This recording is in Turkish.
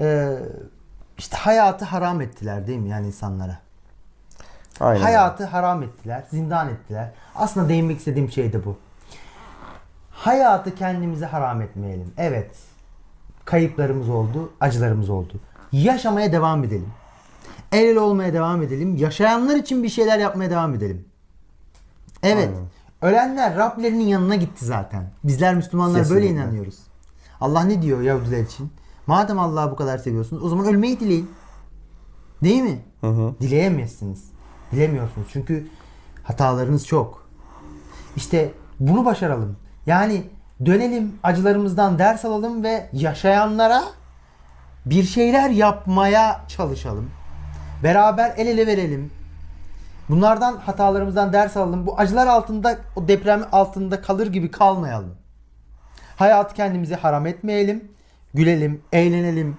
Ee, işte hayatı haram ettiler değil mi yani insanlara? Aynen. Hayatı haram ettiler, zindan ettiler. Aslında değinmek istediğim şey de bu. Hayatı kendimize haram etmeyelim. Evet. Kayıplarımız oldu, acılarımız oldu. Yaşamaya devam edelim. El ele olmaya devam edelim. Yaşayanlar için bir şeyler yapmaya devam edelim. Evet. Aynen. Ölenler Rablerinin yanına gitti zaten. Bizler Müslümanlar böyle Kesinlikle. inanıyoruz. Allah ne diyor Yahudiler için? Madem Allah'ı bu kadar seviyorsunuz o zaman ölmeyi dileyin. Değil mi? Hı hı. Dileyemezsiniz. Dilemiyorsunuz. Çünkü hatalarınız çok. İşte bunu başaralım. Yani dönelim acılarımızdan ders alalım ve yaşayanlara bir şeyler yapmaya çalışalım. Beraber el ele verelim. Bunlardan hatalarımızdan ders alalım. Bu acılar altında, o deprem altında kalır gibi kalmayalım. Hayatı kendimize haram etmeyelim. Gülelim, eğlenelim.